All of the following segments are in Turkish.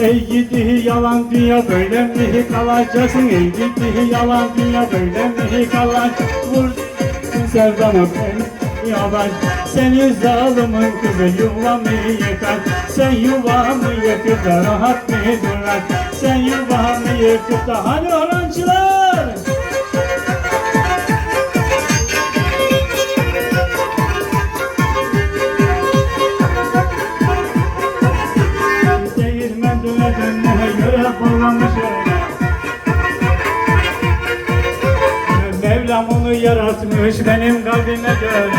Ey gidi yalan dünya böyle mi kalacaksın? Ey gidi yalan dünya böyle mi kalacaksın? Vur sevdamı ben yavaş. Seni zalimin kızı yuvamı yıkar. Sen yuvamı yıkıp da rahat mı durar Sen yuvamı yıkıp da hadi öğrenciler Mevlam onu yaratmış benim kalbime göre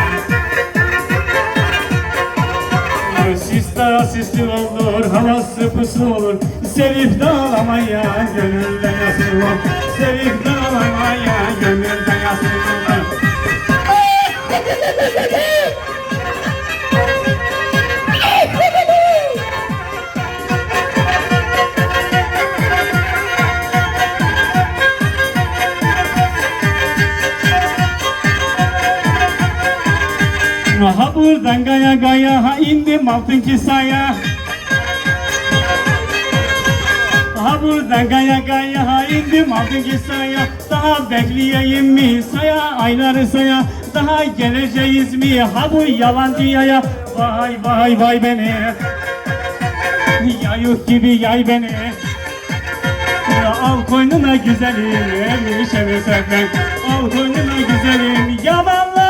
Sista sisti olur, havası pusu olur. Sevip dağlamaya gönülde yazılır Sevip dağlamaya gönülde Buradan gaya gaya ha indim altın kisaya Ha buradan gaya gaya ha indim altın kisaya Daha bekleyeyim mi saya ayları saya? Daha geleceğiz mi? Ha bu yalancıya. Vay vay vay beni. Yayık gibi yay beni. Al koynuna güzelim şevi sevmek Al koynuna güzelim yalanlar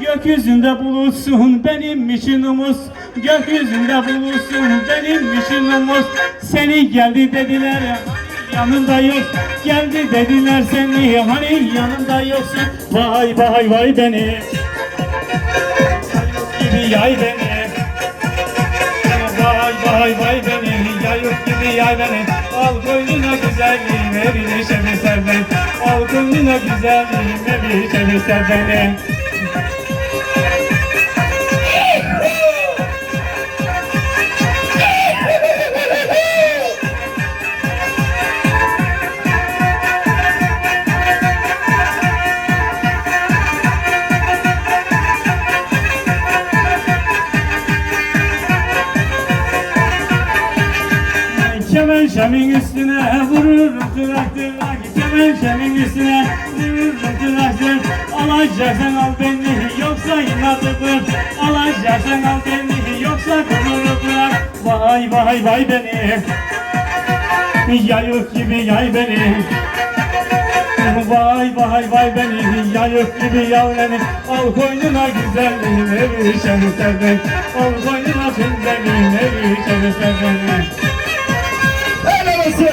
Gökyüzünde bulutsun benim için umut Gökyüzünde bulutsun benim için umut Seni geldi dediler hani yanında yok. Geldi dediler seni hani yanında yoksun. Vay vay vay beni. Gibi yay beni. Vay vay vay beni Yayık gibi yay beni. Al koynuna güzelliğime bir ser beni Al koynuna güzelliğime bir neşemi ser şemin üstüne vururum tırak Kemen şemin üstüne vururum tırak tırak Alacaksan al beni yoksa inadıdır Alacaksan al beni yoksa kumuru bırak. Vay vay vay beni. Yayık gibi yay beni. Vay vay vay beni. Yayık gibi yav beni. Al koynuna güzelliğimi bir şeni sev beni Al koynuna güzelliğimi bir sev beni Olsun.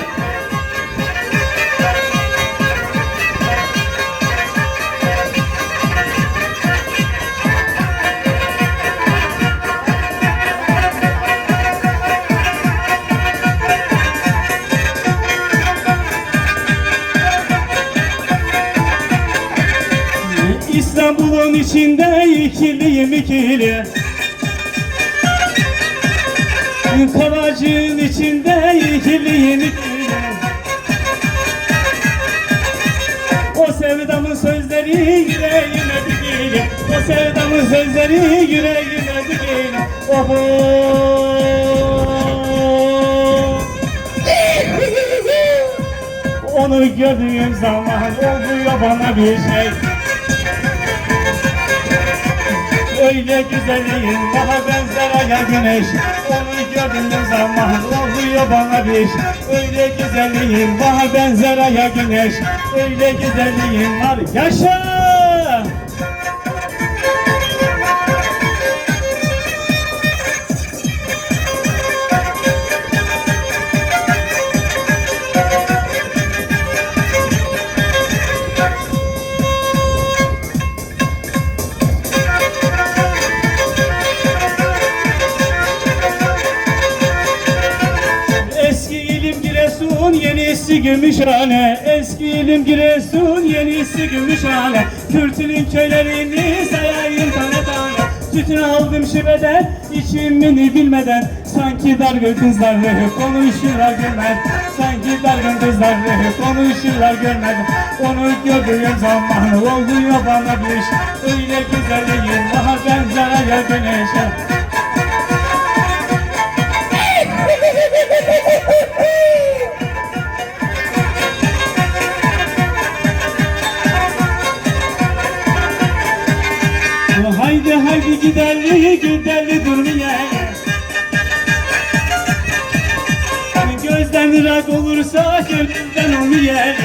İstanbul'un içinde ikiliyim ikili Kavacığın içinde ikili O sevdamın sözleri yüreğime dikili O sevdamın sözleri yüreğime Oho Onu gördüğüm zaman oluyor bana bir şey Öyle güzelim daha benzer aya güneş. Onu gördüğüm zaman oluyor bana bir. Öyle güzelim daha benzer aya güneş. Öyle güzelim var yaşa yenisi Gümüşhane Eski ilim Giresun, yenisi Gümüşhane Kürtünün köylerini sayayım tane tane. Tütün aldım şiveden, içimini bilmeden. Sanki dargın kızları konuşurlar görmez Sanki dargın kızları konuşurlar görmez Onu gördüğüm zaman oluyor bana bir iş Öyle güzelliğin daha benzer ya güneşe Haydi giderli giderli durmaya Gözden ırak olursa gönülden onu yer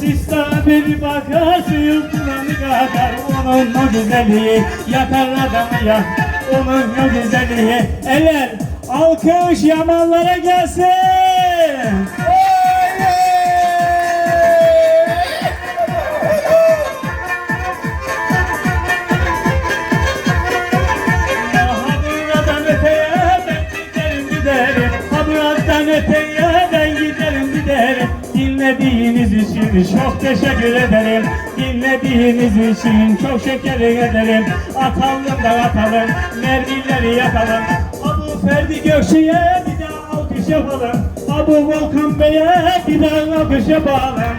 Sista bir bakar yıldıranı kadar Onun o güzelliği. Yakar adamı ya Onun o güzelliği. Eller alkış yamanlara gelsin buradan öteye ben giderim giderim Dinlediğiniz için çok teşekkür ederim. Dinlediğiniz için çok şeker ederim. Atalım da atalım Mermileri yakalım. Ha bu Ferdi Gökçe'ye bir daha alkış yapalım. Ha bu Volkan Bey'e bir daha alkış yapalım